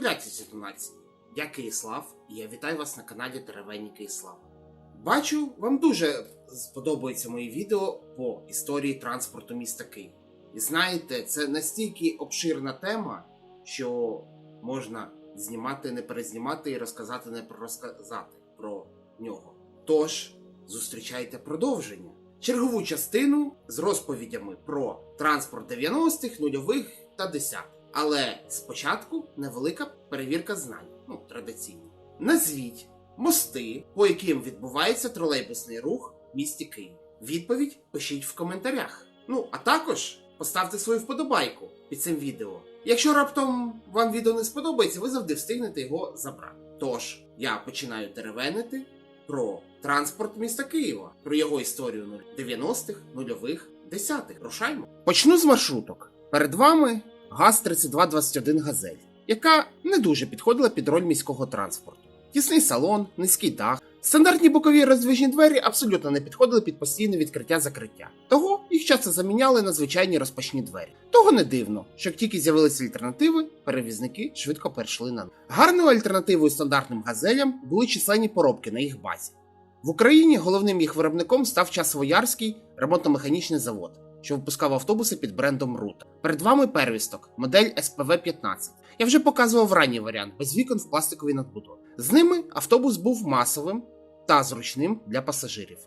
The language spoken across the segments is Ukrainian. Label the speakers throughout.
Speaker 1: Гратуляції нації! Я Киїслав, і я вітаю вас на каналі Теревені Киїслава. Бачу, вам дуже сподобаються мої відео по історії транспорту міста Київ. І знаєте, це настільки обширна тема, що можна знімати, не перезнімати і розказати, не розказати про нього. Тож, зустрічайте продовження. Чергову частину з розповідями про транспорт 90-х, нульових та десятих. Але спочатку невелика перевірка знань, ну традиційно. Назвіть мости, по яким відбувається тролейбусний рух в місті Київ. Відповідь пишіть в коментарях. Ну а також поставте свою вподобайку під цим відео. Якщо раптом вам відео не сподобається, ви завжди встигнете його забрати. Тож я починаю теревенити про транспорт міста Києва, про його історію 90-х, нульових, десятих. Рушаймо. Почну з маршруток. Перед вами ГАЗ-3221 Газель, яка не дуже підходила під роль міського транспорту. Тісний салон, низький дах, стандартні бокові роздвижні двері абсолютно не підходили під постійне відкриття-закриття. Того їх часто заміняли на звичайні розпашні двері. Того не дивно, що як тільки з'явилися альтернативи, перевізники швидко перейшли на них. Гарною альтернативою стандартним газелям були численні поробки на їх базі. В Україні головним їх виробником став Часовоярський ремонтно-механічний завод, що випускав автобуси під брендом Рута. Перед вами первісток, модель СПВ-15. Я вже показував ранній варіант без вікон в пластиковій надбудові. З ними автобус був масовим та зручним для пасажирів.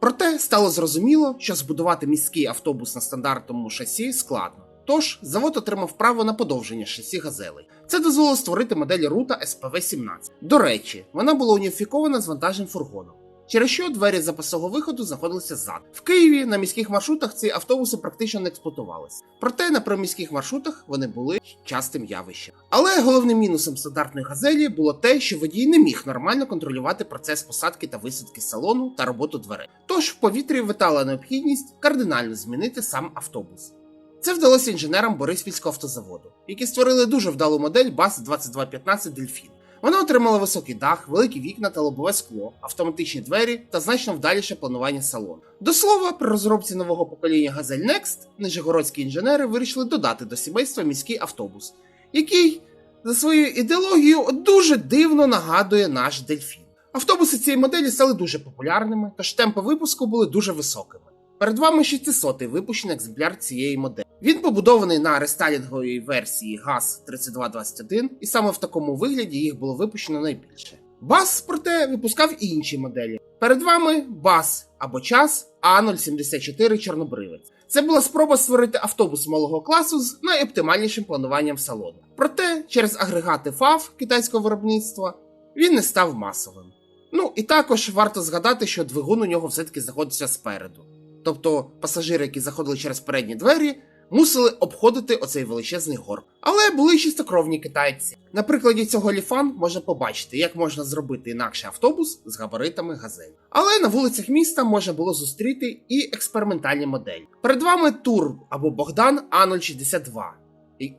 Speaker 1: Проте стало зрозуміло, що збудувати міський автобус на стандартному шасі складно. Тож завод отримав право на подовження шасі газелей. Це дозволило створити модель Рута СПВ-17. До речі, вона була уніфікована з вантажним фургоном. Через що двері запасового виходу знаходилися ззаду. В Києві на міських маршрутах ці автобуси практично не експлуатувалися. Проте на приміських маршрутах вони були частим явищем. Але головним мінусом стандартної газелі було те, що водій не міг нормально контролювати процес посадки та висадки салону та роботу дверей. Тож в повітрі витала необхідність кардинально змінити сам автобус. Це вдалося інженерам Бориспільського автозаводу, які створили дуже вдалу модель БАЗ 2215 Дельфін. Вона отримала високий дах, великі вікна та лобове скло, автоматичні двері та значно вдаліше планування салону. До слова, при розробці нового покоління Газель Next нижегородські інженери вирішили додати до сімейства міський автобус, який за своєю ідеологією дуже дивно нагадує наш дельфін. Автобуси цієї моделі стали дуже популярними, тож темпи випуску були дуже високими. Перед вами 600-й випущений екземпляр цієї моделі. Він побудований на рестайлінговій версії ГАЗ-3221, і саме в такому вигляді їх було випущено найбільше. БАЗ, проте, випускав і інші моделі. Перед вами БАЗ або час А074 Чорнобривець. Це була спроба створити автобус малого класу з найоптимальнішим плануванням салону. Проте, через агрегати ФАВ китайського виробництва він не став масовим. Ну і також варто згадати, що двигун у нього все-таки знаходиться спереду. Тобто пасажири, які заходили через передні двері, мусили обходити оцей величезний горб. Але були чистокровні китайці. На прикладі цього ліфан можна побачити, як можна зробити інакше автобус з габаритами газель. Але на вулицях міста можна було зустріти і експериментальні моделі. Перед вами Тур або Богдан А062,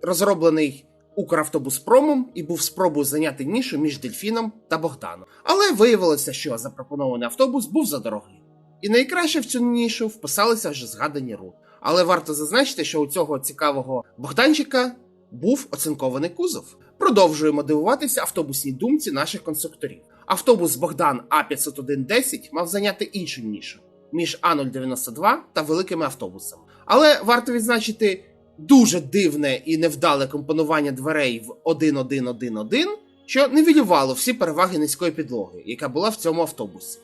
Speaker 1: розроблений Укравтобуспромом і був спробою зайняти нішу між дельфіном та Богданом. Але виявилося, що запропонований автобус був задорогий. І найкраще в цю нішу вписалися вже згадані рут. Але варто зазначити, що у цього цікавого Богданчика був оцинкований кузов. Продовжуємо дивуватися автобусній думці наших конструкторів. Автобус Богдан А50110 мав зайняти іншу нішу між А092 та великими автобусами. Але варто відзначити дуже дивне і невдале компонування дверей в 1111, що невілювало всі переваги низької підлоги, яка була в цьому автобусі.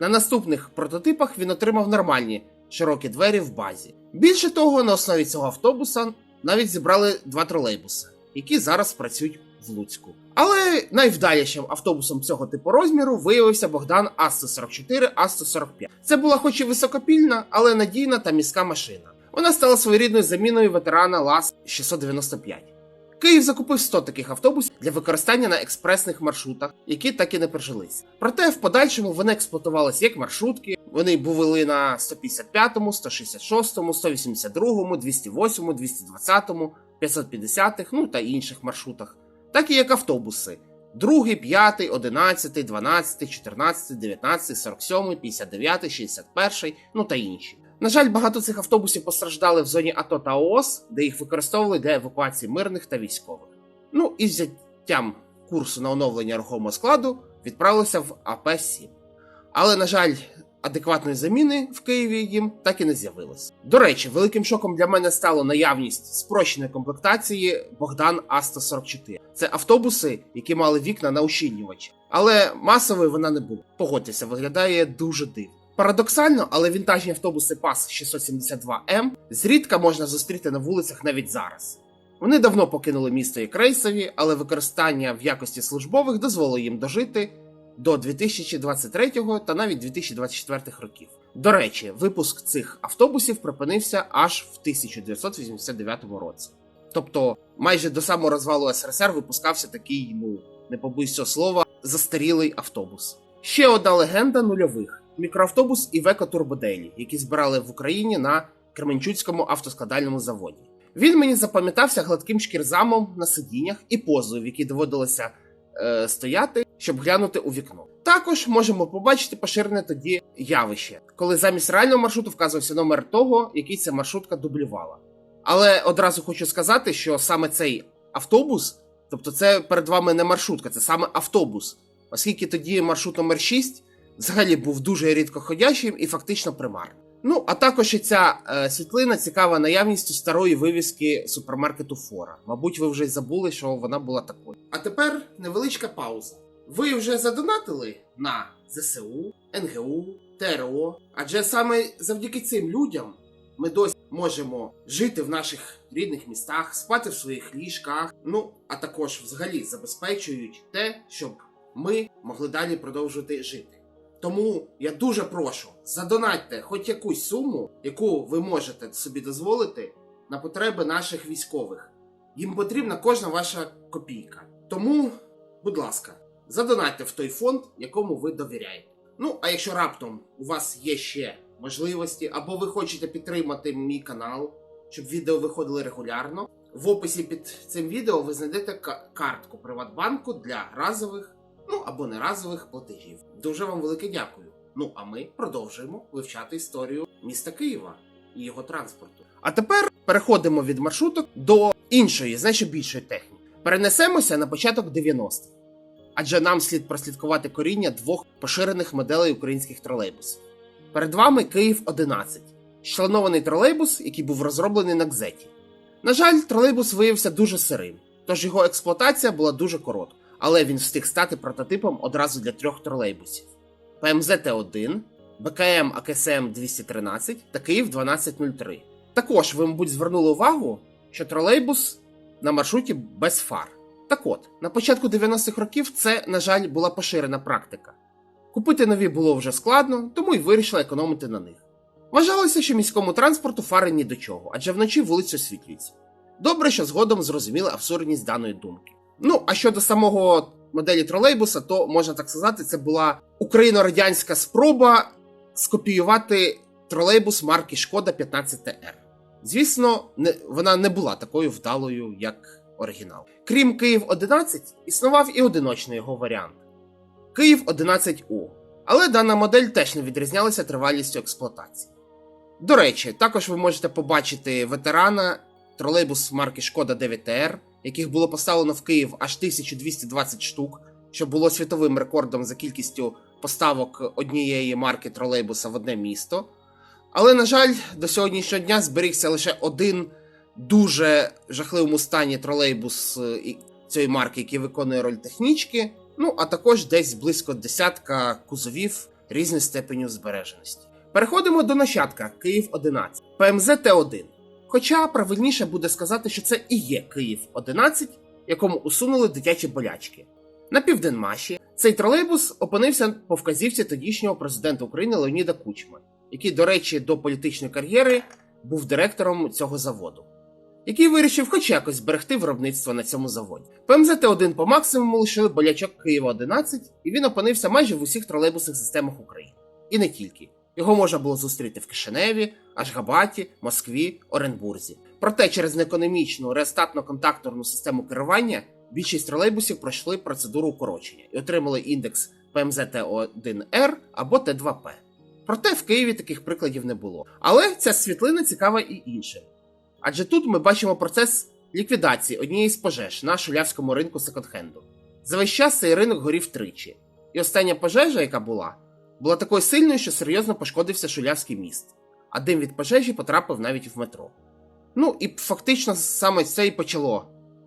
Speaker 1: На наступних прототипах він отримав нормальні широкі двері в базі. Більше того, на основі цього автобуса навіть зібрали два тролейбуси, які зараз працюють в Луцьку. Але найвдалішим автобусом цього типу розміру виявився Богдан А144 А145. Це була хоч і високопільна, але надійна та міська машина. Вона стала своєрідною заміною ветерана ЛАЗ 695. Київ закупив 100 таких автобусів для використання на експресних маршрутах, які так і не прижились. Проте в подальшому вони експлуатувалися як маршрутки. Вони були на 155, 166, 182, 208, 220, 550, ну та інших маршрутах, так і як автобуси. 2, 5, 11, 12, 14, 19, 47, 59, 61, ну та інші. На жаль, багато цих автобусів постраждали в зоні АТО та ООС, де їх використовували для евакуації мирних та військових. Ну і взять підняттям курсу на оновлення рухомого складу відправилося в АП-7. Але, на жаль, адекватної заміни в Києві їм так і не з'явилось. До речі, великим шоком для мене стало наявність спрощеної комплектації Богдан А144. Це автобуси, які мали вікна на ущільнювачі. Але масовою вона не була. Погодьтеся, виглядає дуже дивно. Парадоксально, але вінтажні автобуси ПАС 672М зрідка можна зустріти на вулицях навіть зараз. Вони давно покинули місто як рейсові, але використання в якості службових дозволило їм дожити до 2023 та навіть 2024 років. До речі, випуск цих автобусів припинився аж в 1989 році. Тобто, майже до самого розвалу СРСР випускався такий, ну не побоюсь цього слова, застарілий автобус. Ще одна легенда нульових: мікроавтобус Івеко Турбоделі, які збирали в Україні на Кременчуцькому автоскладальному заводі. Він мені запам'ятався гладким шкірзамом на сидіннях і позою, в якій доводилося е, стояти, щоб глянути у вікно. Також можемо побачити поширене тоді явище, коли замість реального маршруту вказувався номер того, який ця маршрутка дублювала. Але одразу хочу сказати, що саме цей автобус, тобто це перед вами не маршрутка, це саме автобус, оскільки тоді маршрут номер 6 взагалі був дуже рідкоходящим і фактично примарним. Ну, а також і ця е, світлина цікава наявністю старої вивіски супермаркету Фора. Мабуть, ви вже й забули, що вона була такою. А тепер невеличка пауза. Ви вже задонатили на ЗСУ, НГУ, ТРО, адже саме завдяки цим людям ми досі можемо жити в наших рідних містах, спати в своїх ліжках, ну а також взагалі забезпечують те, щоб ми могли далі продовжувати жити. Тому я дуже прошу, задонатьте хоч якусь суму, яку ви можете собі дозволити на потреби наших військових. Їм потрібна кожна ваша копійка. Тому, будь ласка, задонатьте в той фонд, якому ви довіряєте. Ну, а якщо раптом у вас є ще можливості, або ви хочете підтримати мій канал, щоб відео виходили регулярно, в описі під цим відео ви знайдете картку Приватбанку для разових ну або неразових платежів. Дуже вам велике дякую. Ну а ми продовжуємо вивчати історію міста Києва і його транспорту. А тепер переходимо від маршруток до іншої, значно більшої техніки. Перенесемося на початок 90-х. Адже нам слід прослідкувати коріння двох поширених моделей українських тролейбусів. Перед вами Київ 11, членований тролейбус, який був розроблений на Кзеті. На жаль, тролейбус виявився дуже сирим, тож його експлуатація була дуже коротка але він встиг стати прототипом одразу для трьох тролейбусів: ПМЗ Т1, БКМ АКСМ 213 та Київ 1203. Також ви, мабуть, звернули увагу, що тролейбус на маршруті без фар. Так от, на початку 90-х років це, на жаль, була поширена практика. Купити нові було вже складно, тому й вирішили економити на них. Вважалося, що міському транспорту фари ні до чого, адже вночі вулиці освітлюються. Добре, що згодом зрозуміли абсурдність даної думки. Ну, а щодо самого моделі тролейбуса, то можна так сказати, це була україно-радянська спроба скопіювати тролейбус марки Шкода 15ТР. Звісно, не, вона не була такою вдалою, як оригінал. Крім Київ 11, існував і одиночний його варіант Київ 11У. Але дана модель теж не відрізнялася тривалістю експлуатації. До речі, також ви можете побачити ветерана тролейбус марки Шкода 9ТР, яких було поставлено в Київ аж 1220 штук, що було світовим рекордом за кількістю поставок однієї марки тролейбуса в одне місто. Але, на жаль, до сьогоднішнього дня зберігся лише один дуже жахливому стані тролейбус е, цієї марки, який виконує роль технічки. Ну, а також десь близько десятка кузовів різної степеню збереженості. Переходимо до нащадка Київ 11 ПМЗ Т1. Хоча правильніше буде сказати, що це і є Київ 11, якому усунули дитячі болячки. На південмаші цей тролейбус опинився по вказівці тодішнього президента України Леоніда Кучма, який, до речі, до політичної кар'єри був директором цього заводу, який вирішив хоч якось зберегти виробництво на цьому заводі. ПМЗ Т1 по максимуму лишили болячок Києва 11, і він опинився майже в усіх тролейбусних системах України. І не тільки. Його можна було зустріти в Кишиневі, Ашгабаті, Москві, Оренбурзі. Проте через неекономічну реостатно-контакторну систему керування більшість тролейбусів пройшли процедуру укорочення і отримали індекс ПМЗ Т1Р або Т2П. Проте в Києві таких прикладів не було. Але ця світлина цікава і іншим. Адже тут ми бачимо процес ліквідації однієї з пожеж на шулявському ринку секонд-хенду. За весь час цей ринок горів тричі. І остання пожежа, яка була, була такою сильною, що серйозно пошкодився шулявський міст, а дим від пожежі потрапив навіть в метро. Ну і фактично саме це і почало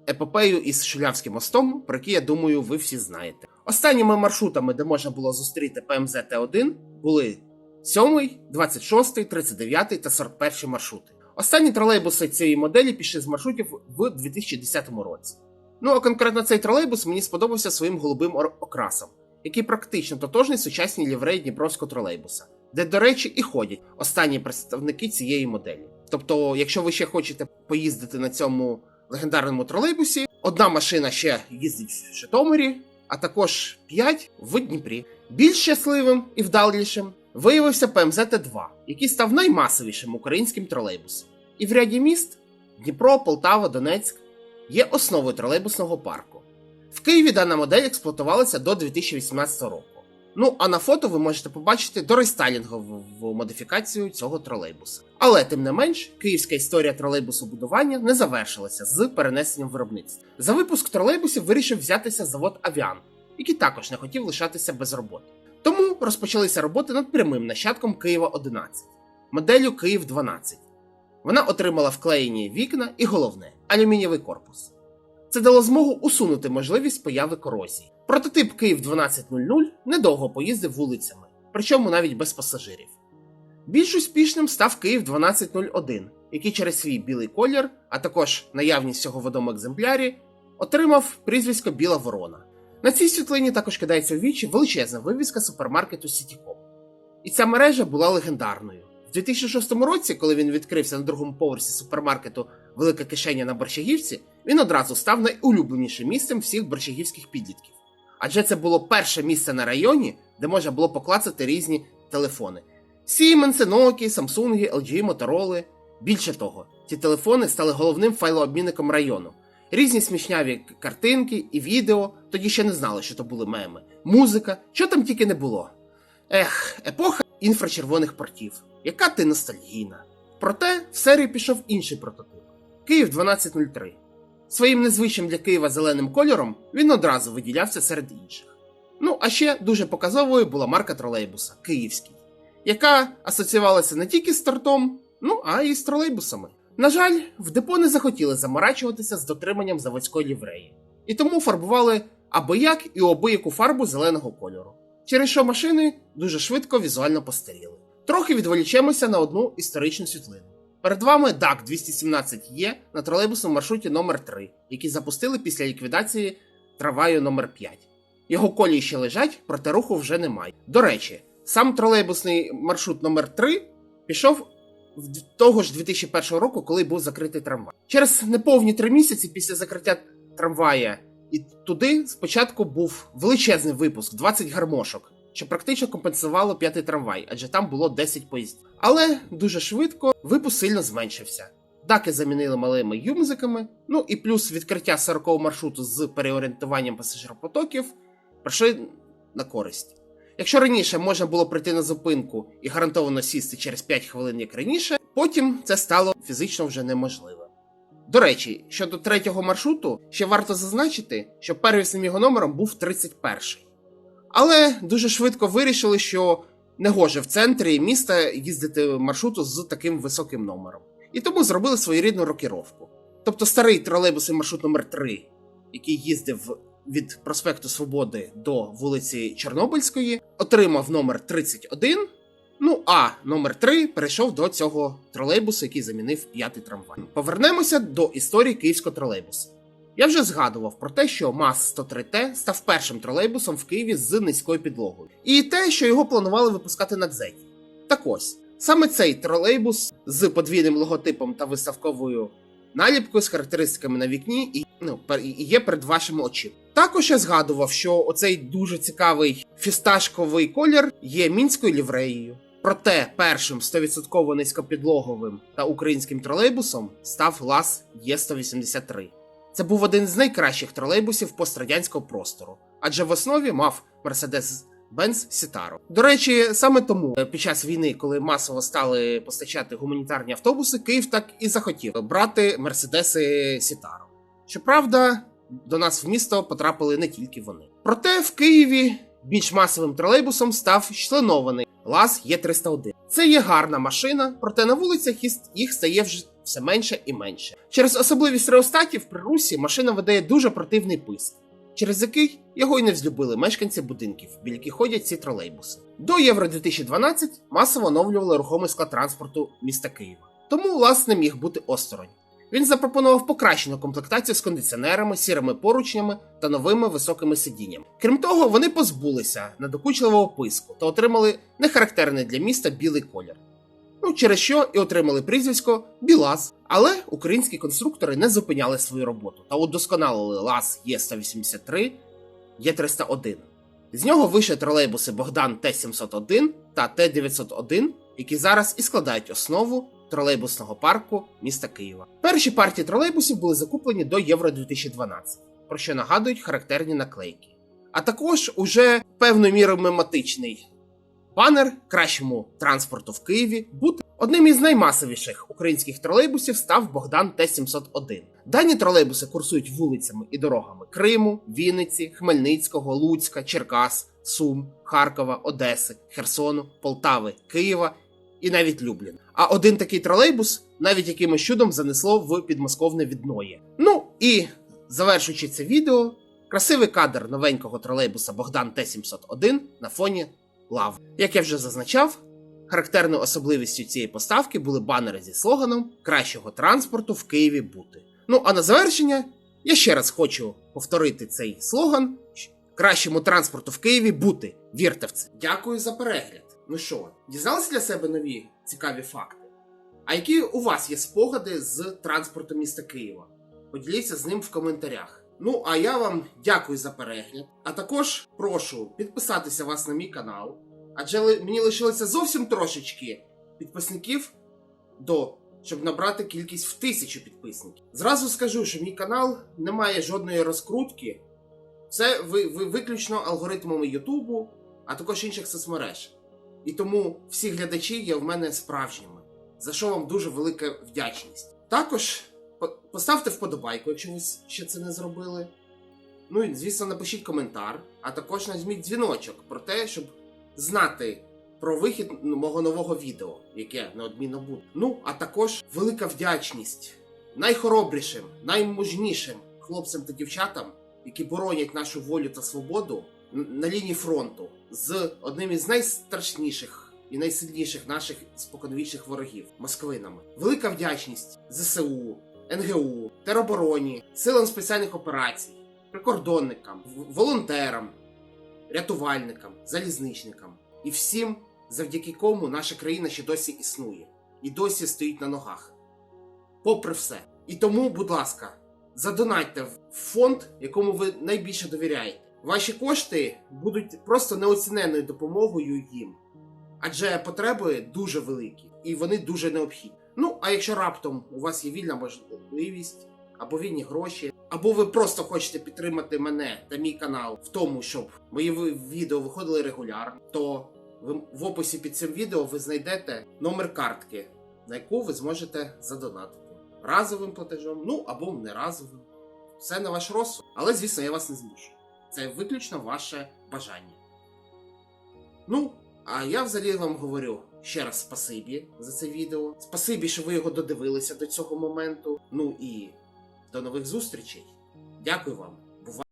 Speaker 1: епопею із Шулявським мостом, про який, я думаю, ви всі знаєте. Останніми маршрутами, де можна було зустріти ПМЗ Т1, були 7, 26, 39 та 41 маршрути. Останні тролейбуси цієї моделі пішли з маршрутів в 2010 році. Ну а конкретно цей тролейбус мені сподобався своїм голубим окрасом, який практично тотожний сучасній лівреї Дніпровського тролейбуса, де, до речі, і ходять останні представники цієї моделі. Тобто, якщо ви ще хочете поїздити на цьому легендарному тролейбусі, одна машина ще їздить в Житомирі, а також 5 в Дніпрі. Більш щасливим і вдалішим виявився ПМЗ Т2, який став наймасовішим українським тролейбусом. І в ряді міст Дніпро, Полтава, Донецьк є основою тролейбусного парку. В Києві дана модель експлуатувалася до 2018 року. Ну а на фото ви можете побачити дорестайлінгову модифікацію цього тролейбуса. Але тим не менш, київська історія тролейбусу будування не завершилася з перенесенням виробництва. За випуск тролейбусів вирішив взятися завод Авіан, який також не хотів лишатися без роботи. Тому розпочалися роботи над прямим нащадком Києва 11, моделлю Київ 12. Вона отримала вклеєні вікна і головне алюмінієвий корпус. Це дало змогу усунути можливість появи корозії. Прототип Київ 1200 недовго поїздив вулицями, причому навіть без пасажирів. Більш успішним став Київ 1201, який через свій білий колір, а також наявність цього в одному екземплярі, отримав прізвисько Біла Ворона. На цій світлині також кидається у вічі величезна вивіска супермаркету Сітікоп. І ця мережа була легендарною. В 2006 році, коли він відкрився на другому поверсі супермаркету Велика кишеня на Борщагівці, він одразу став найулюбленішим місцем всіх борщагівських підлітків. Адже це було перше місце на районі, де можна було поклацати різні телефони: Siemens, Nokia, Samsung, LG, Motorola. Більше того, ці телефони стали головним файлообмінником району. Різні смішняві картинки і відео, тоді ще не знали, що то були меми, музика, що там тільки не було. Ех, епоха інфрачервоних портів. Яка ти ностальгійна. Проте в серію пішов інший прототип Київ 1203. Своїм незвичним для Києва зеленим кольором він одразу виділявся серед інших. Ну, а ще дуже показовою була марка тролейбуса Київський, яка асоціювалася не тільки з тортом, ну а й з тролейбусами. На жаль, в депо не захотіли заморачуватися з дотриманням заводської лівреї, і тому фарбували або як і обияку фарбу зеленого кольору, через що машини дуже швидко візуально постаріли. Трохи відволічемося на одну історичну світлину. Перед вами DAC 217 є на тролейбусному маршруті номер 3 який запустили після ліквідації трамваю номер 5 Його колії ще лежать, проте руху вже немає. До речі, сам тролейбусний маршрут номер 3 пішов того ж 2001 року, коли був закритий трамвай. Через неповні три місяці після закриття трамвая і туди спочатку був величезний випуск 20 гармошок, що практично компенсувало п'ятий трамвай, адже там було 10 поїздів. Але дуже швидко випуск сильно зменшився. Даки замінили малими юмзиками, ну і плюс відкриття 40-го маршруту з переорієнтуванням пасажиропотоків прийшли на користь. Якщо раніше можна було прийти на зупинку і гарантовано сісти через 5 хвилин, як раніше, потім це стало фізично вже неможливо. До речі, щодо третього маршруту, ще варто зазначити, що первісним його номером був 31-й. Але дуже швидко вирішили, що не гоже в центрі міста їздити маршруту з таким високим номером. І тому зробили своєрідну рокіровку. Тобто старий тролейбусний маршрут номер 3 який їздив від проспекту Свободи до вулиці Чорнобильської, отримав номер 31. Ну а номер 3 перейшов до цього тролейбусу, який замінив п'ятий трамвай. Повернемося до історії київського тролейбусу. Я вже згадував про те, що МАЗ-103Т став першим тролейбусом в Києві з низькою підлогою, і те, що його планували випускати на дзеті. Так ось, саме цей тролейбус з подвійним логотипом та виставковою наліпкою з характеристиками на вікні і, ну, є перед вашими очима. Також я згадував, що оцей дуже цікавий фісташковий колір є мінською лівреєю. Проте першим 100% низькопідлоговим та українським тролейбусом став ЛАЗ Є183. Це був один з найкращих тролейбусів пострадянського простору, адже в основі мав Mercedes Бенц Сітаро. До речі, саме тому е, під час війни, коли масово стали постачати гуманітарні автобуси, Київ так і захотів брати мерседеси Сітаро. Щоправда, до нас в місто потрапили не тільки вони. Проте в Києві більш масовим тролейбусом став членований ЛАЗ Є301. Це є гарна машина, проте на вулицях їх- стає вже все менше і менше. Через особливість реостатів при русі машина видає дуже противний писк, через який його й не взлюбили мешканці будинків, біля яких ходять ці тролейбуси. До Євро 2012 масово оновлювали рухомий склад транспорту міста Києва. Тому ЛАЗ не міг бути осторонь. Він запропонував покращену комплектацію з кондиціонерами, сірими поручнями та новими високими сидіннями. Крім того, вони позбулися надокучливого писку та отримали нехарактерний для міста білий колір. Ну, через що і отримали прізвисько Білаз. Але українські конструктори не зупиняли свою роботу та удосконалили ЛАЗ Є183, Є301. З нього вийшли тролейбуси Богдан Т701 та Т901, які зараз і складають основу тролейбусного парку міста Києва. Перші партії тролейбусів були закуплені до Євро 2012, про що нагадують характерні наклейки. А також уже певною мірою мематичний банер кращому транспорту в Києві бути. Одним із наймасовіших українських тролейбусів став Богдан Т-701. Дані тролейбуси курсують вулицями і дорогами Криму, Вінниці, Хмельницького, Луцька, Черкас, Сум, Харкова, Одеси, Херсону, Полтави, Києва і навіть Люблін. А один такий тролейбус навіть якимось чудом занесло в підмосковне відної. Ну і завершуючи це відео, красивий кадр новенького тролейбуса Богдан Т-701 на фоні лав. Як я вже зазначав, характерною особливістю цієї поставки були банери зі слоганом кращого транспорту в Києві бути. Ну а на завершення я ще раз хочу повторити цей слоган: кращому транспорту в Києві бути. Вірте в це. Дякую за перегляд. Ну що, дізналися для себе нові цікаві факти? А які у вас є спогади з транспорту міста Києва? Поділіться з ним в коментарях. Ну, а я вам дякую за перегляд. А також прошу підписатися вас на мій канал, адже мені лишилося зовсім трошечки підписників до, щоб набрати кількість в тисячу підписників. Зразу скажу, що мій канал не має жодної розкрутки. Це ви, ви, виключно алгоритмами Ютубу, а також інших соцмереж. І тому всі глядачі є в мене справжніми, за що вам дуже велика вдячність. Також поставте вподобайку, якщо ви ще це не зробили. Ну і, звісно, напишіть коментар, а також нажміть дзвіночок про те, щоб знати про вихід мого нового відео, яке неодмінно буде. Ну, а також велика вдячність найхоробрішим, наймужнішим хлопцям та дівчатам, які боронять нашу волю та свободу на лінії фронту з одним із найстрашніших і найсильніших наших споконвічних ворогів москвинами. Велика вдячність ЗСУ, НГУ, теробороні, силам спеціальних операцій, прикордонникам, волонтерам, рятувальникам, залізничникам і всім, завдяки кому наша країна ще досі існує і досі стоїть на ногах. Попри все. І тому, будь ласка, задонатьте в фонд, якому ви найбільше довіряєте. Ваші кошти будуть просто неоціненною допомогою їм. Адже потреби дуже великі і вони дуже необхідні. Ну, а якщо раптом у вас є вільна можливість або вільні гроші, або ви просто хочете підтримати мене та мій канал в тому, щоб мої відео виходили регулярно, то ви в описі під цим відео ви знайдете номер картки, на яку ви зможете задонатити разовим платежом, ну або не разовим. Все на ваш розсуд. Але, звісно, я вас не змушу. Це виключно ваше бажання. Ну, а я взагалі вам говорю ще раз спасибі за це відео. Спасибі, що ви його додивилися до цього моменту. Ну і до нових зустрічей. Дякую вам.